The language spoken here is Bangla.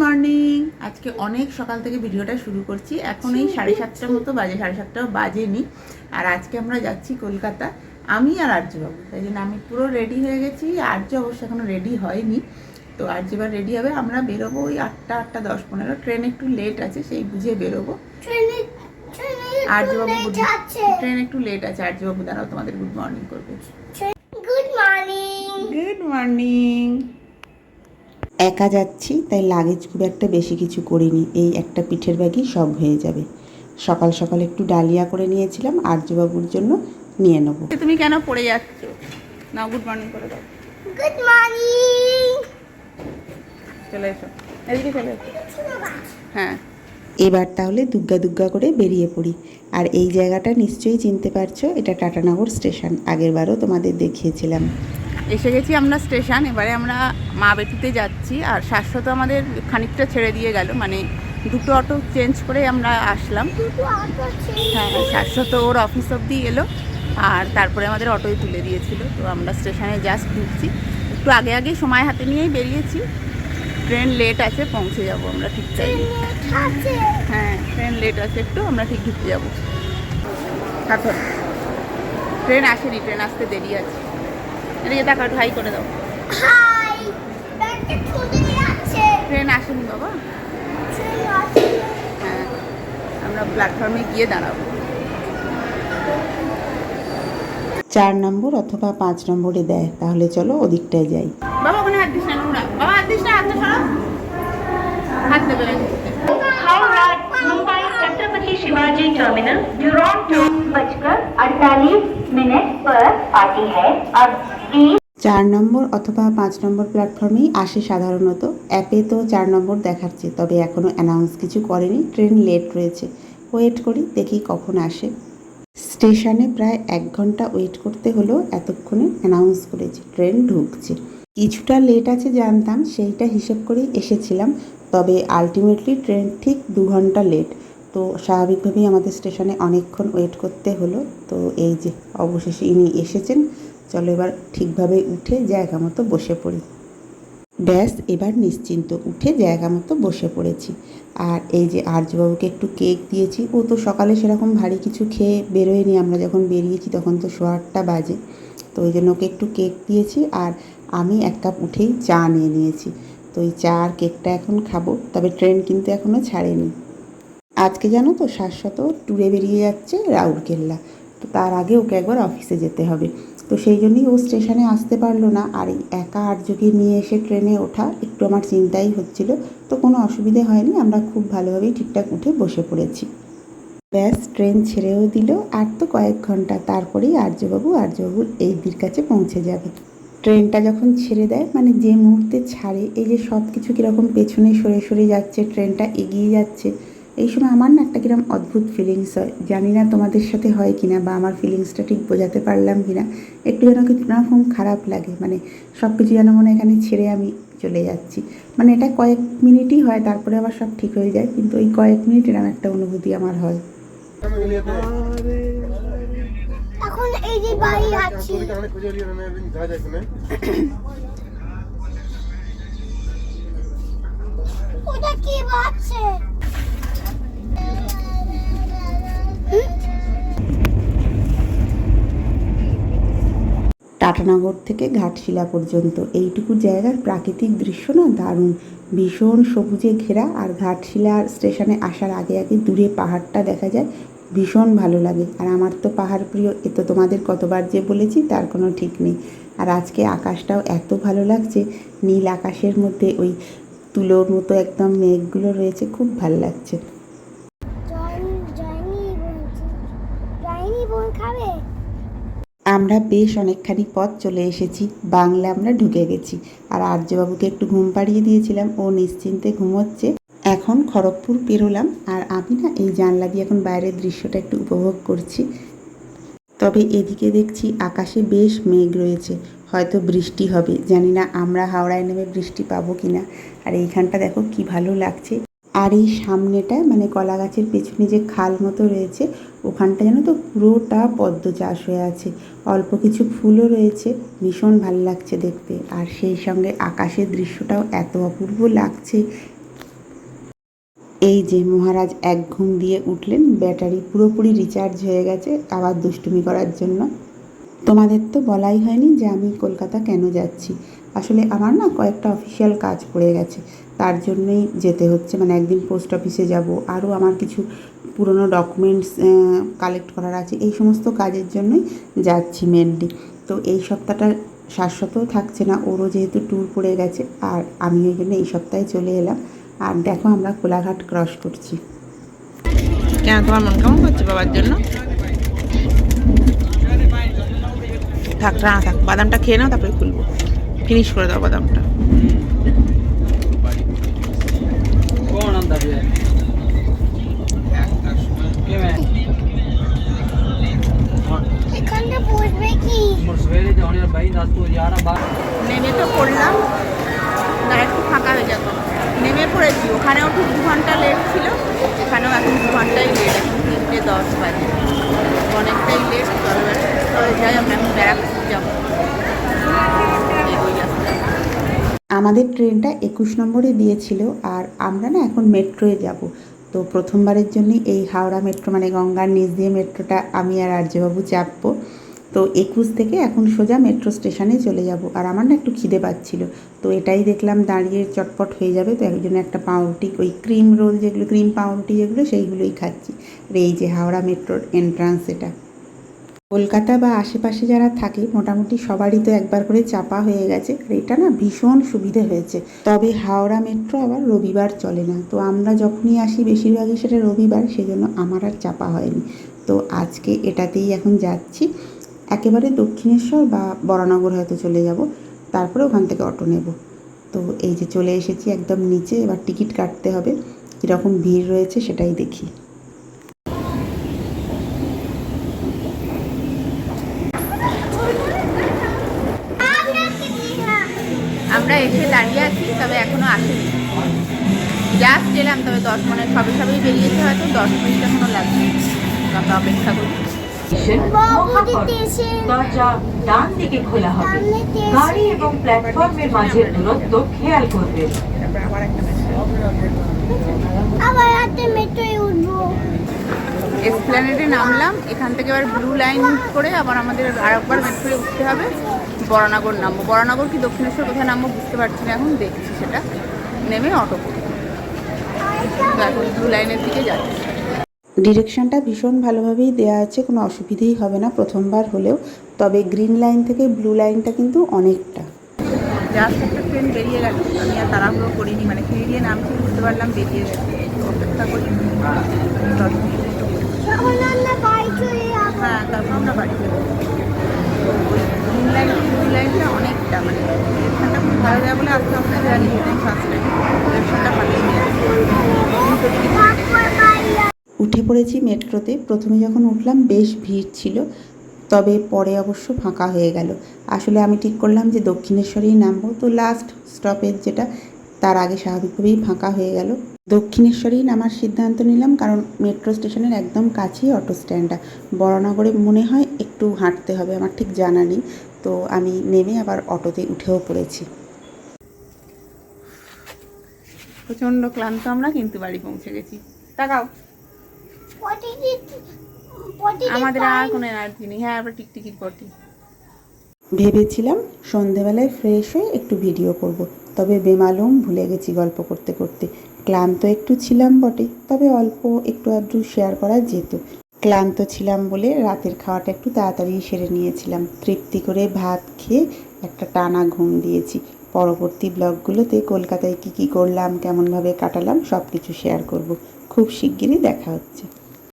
মর্নিং। আজকে অনেক সকাল থেকে ভিডিওটা শুরু করছি। এখন এই সাড়ে সাতটার মতো বাজে সাড়ে সাতটাও বাজেনি। আর আজকে আমরা যাচ্ছি কলকাতা। আমি আর আর্যবাবু। তাই জন্য আমি পুরো রেডি হয়ে গেছি। আর্য অবশ্য এখনও রেডি হয়নি। তো আর্য এবার রেডি হবে। আমরা বেরোবো ওই আটটা আটটা দশ পনেরো। ট্রেন একটু লেট আছে সেই বুঝে বেরোবো। আর্যবাবু ট্রেন একটু লেট আছে। আর্যবাবু দাঁড়াও তোমাদের গুড মর্নিং করবে। গুড মর্নিং গুড মর্নিং একা যাচ্ছি তাই লাগেজ খুব একটা বেশি কিছু করিনি। এই একটা পিঠের ব্যাগই সব হয়ে যাবে। সকাল সকাল একটু ডালিয়া করে নিয়েছিলাম আর্যবাবুর জন্য নিয়ে নেব। তুমি কেন পড়ে যাচ্ছ? না গুড মর্নিং করে দাও। গুড মর্নিং চলে এসো। এদিকে চলে এসো। হ্যাঁ। এবার তাহলে দুগ্গা দুগ্গা করে বেরিয়ে পড়ি। আর এই জায়গাটা নিশ্চয়ই চিনতে পারছ এটা টাটানগর স্টেশন আগের বারও তোমাদের দেখিয়েছিলাম। এসে গেছি আমরা স্টেশন এবারে আমরা মা বেটিতে যাচ্ছি আর শাশ্বত আমাদের খানিকটা ছেড়ে দিয়ে গেল মানে দুটো অটো চেঞ্জ করে আমরা আসলাম। হ্যাঁ শাশ্বত ওর অফিস অবধি এলো আর তারপরে আমাদের অটোই তুলে দিয়েছিল। তো আমরা স্টেশনে জাস্ট ঢুকছি। একটু আগে আগে সময় হাতে নিয়েই বেরিয়েছি। ট্রেন লেট আছে, পৌঁছে যাব, আমরা ঠিক আছে হ্যাঁ ট্রেন লেট আছে একটু, আমরা ঠিক ঢুকতে যাব। এখন ট্রেন আসেনি, ট্রেন আসতে দেরি আছে। এদিকে টাকা হাই করে দাও। ট্রেন আসেনি বাবা। হ্যাঁ আমরা প্ল্যাটফর্মে গিয়ে দাঁড়াবো। চার নম্বর অথবা পাঁচ নম্বরে দেয়, তাহলে চলো ওদিকটায় যাই। দিস না নোংরা বাবা হাত দিস না হাতটা সরাও হাত দেবে না हावड़ा मुंबई छत्रपति शिवाजी टर्मिनल टू बजकर अड़तालीस मिनट पर आती है अब बीस চার নম্বর অথবা পাঁচ নম্বর প্ল্যাটফর্মেই আসে সাধারণত অ্যাপে তো চার নম্বর দেখাচ্ছে তবে এখনও অ্যানাউন্স কিছু করেনি ট্রেন লেট রয়েছে ওয়েট করি দেখি কখন আসে স্টেশনে প্রায় এক ঘন্টা ওয়েট করতে হলো এতক্ষণে অ্যানাউন্স করেছে ট্রেন ঢুকছে কিছুটা লেট আছে জানতাম, সেইটা হিসেব করেই এসেছিলাম। তবে আলটিমেটলি ট্রেন ঠিক দু ঘণ্টা লেট তো স্বাভাবিকভাবেই আমাদের স্টেশনে অনেকক্ষণ ওয়েট করতে হলো। তো এই যে অবশেষে ইনি এসেছেন, চলো এবার ঠিকভাবে উঠে জায়গা মতো বসে পড়ি। ব্যাস, এবার নিশ্চিন্ত উঠে জায়গা মতো বসে পড়েছি। আর এই যে আর্যবাবুকে একটু কেক দিয়েছি, ও তো সকালে সেরকম ভারী কিছু খেয়ে বেরোয়নি। আমরা যখন বেরিয়েছি তখন তো সোয়া আটটা বাজে। তো ওই জন্য ওকে একটু কেক দিয়েছি আর আমি এক কাপ উঠেই চা নিয়ে নিয়েছি। তো এই চা আর কেকটা এখন খাব, তবে ট্রেন কিন্তু এখনও ছাড়েনি। আজকে জানো তো শাশ্বত ট্যুরে বেরিয়ে যাচ্ছে রাউরকেল্লা। তো তার আগে ওকে একবার অফিসে যেতে হবে। তো সেই জন্যই ও স্টেশনে আসতে পারল না আর এই একা আর্যকে নিয়ে এসে ট্রেনে ওঠা একটু আমার চিন্তাই হচ্ছিল। তো কোনো অসুবিধে হয়নি, আমরা খুব ভালোভাবেই ঠিকঠাক উঠে বসে পড়েছি। ব্যাস, ট্রেন ছেড়েও দিল। আর তো কয়েক ঘণ্টা, তারপরেই আর্যবাবু, আর্যবাবুর এই দির কাছে পৌঁছে যাবে। ট্রেনটা যখন ছেড়ে দেয় মানে যে মুহূর্তে ছাড়ে, এই যে সব কিছু কীরকম পেছনে সরে সরে যাচ্ছে, ট্রেনটা এগিয়ে যাচ্ছে, এই সময় আমার না একটা কিরম অদ্ভুত ফিলিংস হয়। জানি না তোমাদের সাথে হয় কি না বা আমার ফিলিংসটা ঠিক বোঝাতে পারলাম কি না একটু যেন কীরকম খারাপ লাগে মানে সব কিছু যেন মনে এখানে ছেড়ে আমি চলে যাচ্ছি। মানে এটা কয়েক মিনিটই হয়, তারপরে আবার সব ঠিক হয়ে যায়, কিন্তু ওই কয়েক মিনিট এরকম একটা অনুভূতি আমার হয়। এখন এই যে বাড়ি আছি ওটা কি টাটানগর থেকে ঘাটশিলা পর্যন্ত। এইটুকু জায়গার প্রাকৃতিক দৃশ্য না দারুণ। ভীষণ সবুজে ঘেরা আর ঘাটশিলার স্টেশনে আসার আগে আগে দূরে পাহাড়টা দেখা যায়, ভীষণ ভালো লাগে। আর আমার তো পাহাড় প্রিয়, এ তো তোমাদের কতবার যে বলেছি তার কোনো ঠিক নেই। আর আজকে আকাশটাও এত ভালো লাগছে, নীল আকাশের মধ্যে ওই তুলোর মতো একদম মেঘগুলো রয়েছে, খুব ভালো লাগছে। আমরা বেশ অনেকখানি পথ চলে এসেছি বাংলা আমরা ঢুকে গেছি। আর আর্যবাবুকে একটু ঘুম পাড়িয়ে দিয়েছিলাম, ও নিশ্চিন্তে ঘুমোচ্ছে। এখন খড়গপুর পেরোলাম, আর আমি না এই জানলা দিয়ে এখন বাইরের দৃশ্যটা একটু উপভোগ করছি। তবে এদিকে দেখছি আকাশে বেশ মেঘ রয়েছে, হয়তো বৃষ্টি হবে, জানি না আমরা হাওড়ায় নেমে বৃষ্টি পাবো কিনা আর এইখানটা দেখো কি ভালো লাগছে। আর এই সামনেটা মানে কলা গাছের পেছনে যে খাল মতো রয়েছে ওখানটা যেন তো পুরোটা পদ্ম চাষ হয়ে আছে। অল্প কিছু ফুলও রয়েছে, ভীষণ ভালো লাগছে দেখতে। আর সেই সঙ্গে আকাশের দৃশ্যটাও এত অপূর্ব লাগছে। এই যে মহারাজ এক ঘুম দিয়ে উঠলেন, ব্যাটারি পুরোপুরি রিচার্জ হয়ে গেছে, আবার দুষ্টুমি করার জন্য। তোমাদের তো বলাই হয়নি যে আমি কলকাতা কেন যাচ্ছি। আসলে আমার না কয়েকটা অফিসিয়াল কাজ পড়ে গেছে। তার জন্যই যেতে হচ্ছে। মানে একদিন পোস্ট অফিসে যাব। আরও আমার কিছু পুরনো ডকুমেন্টস কালেক্ট করার আছে। এই সমস্ত কাজের জন্যই যাচ্ছি মেনলি তো এই সপ্তাহটা শাশ্বতও থাকছে না। ওরও যেহেতু ট্যুর পড়ে গেছে, আর আমি ওই জন্য এই সপ্তাহে চলে এলাম। আর দেখো আমরা কোলাঘাট ক্রস করছি। কেন, তোমার মন কেমন করছে বাবার জন্য? থাক না থাক বাদামটা খেয়ে নাও তারপরে খুলবো। ফিনিশ করে দাও বাদামটা। নেমে তো পড়লাম। গাড়ি একটু ফাঁকা হয়ে যেত নেমে পড়েছি। ওখানেও ঠিক দু ঘণ্টা লেট ছিল। এখানেও এখন দু ঘন্টাই লেট এখন তিনটে দশ বাজে। অনেকটাই লেট আমাদের ট্রেনটা একুশ নম্বরে দিয়েছিল আর আমরা না এখন মেট্রোয় যাব। তো প্রথমবারের জন্য এই হাওড়া মেট্রো মানে গঙ্গার নিচ দিয়ে মেট্রোটা আমি আর আর্যবাবু চাপবো। তো একুশ থেকে এখন সোজা মেট্রো স্টেশনে চলে যাব আর আমার না একটু খিদে পাচ্ছিল। তো এটাই দেখলাম দাঁড়িয়ে চটপট হয়ে যাবে। তো একজন্য একটা পাউরুটি, ওই ক্রিম রোল যেগুলো, ক্রিম পাউরুটি যেগুলো সেইগুলোই খাচ্ছি। আর এই যে হাওড়া মেট্রোর এন্ট্রান্স এটা। কলকাতা বা আশেপাশে যারা থাকে, মোটামুটি সবারই তো একবার করে চাপা হয়ে গেছে। আর এটা না ভীষণ সুবিধে হয়েছে। তবে হাওড়া মেট্রো আবার রবিবার চলে না। তো আমরা যখনই আসি, বেশিরভাগই সেটা রবিবার, সেজন্য আমার আর চাপা হয়নি। তো আজকে এটাতেই এখন যাচ্ছি। একেবারে দক্ষিণেশ্বর বা বরানগর হয়তো চলে যাব। তারপরে ওখান থেকে অটো নেব। তো এই যে চলে এসেছি একদম নিচে, এবার টিকিট কাটতে হবে। কীরকম ভিড় রয়েছে সেটাই দেখি। আমরা এসে দাঁড়িয়ে আছি তবে এখনও আসেনি। জাস্ট এলাম তবে দশ মিনিট সবে সবেই বেরিয়েছে হয়তো দশ মিনিট এখনও লাগবে। আমরা অপেক্ষা করি। দরজা ডান দিকে খোলা হবে। সামনে দিয়েছে গাড়ি এবং প্ল্যাটফর্মের মাঝের দূরত্ব খেয়াল করবেন আবার একটা মেসেজ আবার রাতে মেট্রোয় উঠবো। এসপ্ল্যানেডে নামলাম এখান থেকে আবার ব্লু লাইন করে আবার আমাদের আরেকবার মেট্রোয়ে উঠতে হবে। বরানগর নামবো। বরানগর কি দক্ষিণেশ্বর কোথায় নামবো বুঝতে পারছি না এখন দেখছি সেটা। নেমে অটো করব। তো এখন ব্লু লাইনের দিকে যাচ্ছি। ডিরেকশনটা ভীষণ ভালোভাবেই দেওয়া আছে কোনো অসুবিধেই হবে না প্রথমবার হলেও তবে গ্রিন লাইন থেকে ব্লু লাইনটা কিন্তু অনেকটা। জাস্ট একটা ট্রেন বেরিয়ে গেল আমি আর তাড়াহুড়ো করিনি মানে ফিরে দিয়ে নামছি বুঝতে পারলাম বেরিয়ে গেছে। অপেক্ষা করি দশ মিনিট আমরা বাড়ি চলে হ্যাঁ তারপর আমরা বাড়ি যাব গ্রিন লাইন ব্লু লাইনটা অনেকটা মানে ডিরেকশনটা দেওয়া বলে আস্তে আস্তে। উঠে পড়েছি মেট্রোতে। প্রথমে যখন উঠলাম, বেশ ভিড় ছিল, তবে পরে অবশ্য ফাঁকা হয়ে গেল। আসলে আমি ঠিক করলাম যে দক্ষিণেশ্বরেই নামবো। তো লাস্ট স্টপেজ যেটা, তার আগে স্বাভাবিকভাবেই ফাঁকা হয়ে গেল। দক্ষিণেশ্বরেই নামার সিদ্ধান্ত নিলাম, কারণ মেট্রো স্টেশনের একদম কাছেই অটো স্ট্যান্ডটা বড়নগরে মনে হয় একটু হাঁটতে হবে, আমার ঠিক জানা নেই। তো আমি নেমে আবার অটোতে উঠেও পড়েছি। প্রচণ্ড ক্লান্ত, আমরা কিন্তু বাড়ি পৌঁছে গেছি। তাকাও। আমাদের আর কোনো এনার্জি নেই। হ্যাঁ আবার টিকটিকির পটি। ভেবেছিলাম সন্ধেবেলায় ফ্রেশ হয়ে একটু ভিডিও করব। তবে বেমালুম ভুলে গেছি গল্প করতে করতে। ক্লান্ত একটু ছিলাম বটে, তবে অল্প একটু আধটু শেয়ার করা যেত। ক্লান্ত ছিলাম বলে রাতের খাওয়াটা একটু তাড়াতাড়ি সেরে নিয়েছিলাম। তৃপ্তি করে ভাত খেয়ে একটা টানা ঘুম দিয়েছি। পরবর্তী ব্লগগুলোতে কলকাতায় কি কি করলাম, কেমনভাবে কাটালাম সব কিছু শেয়ার করব। খুব শিগগিরই দেখা হচ্ছে।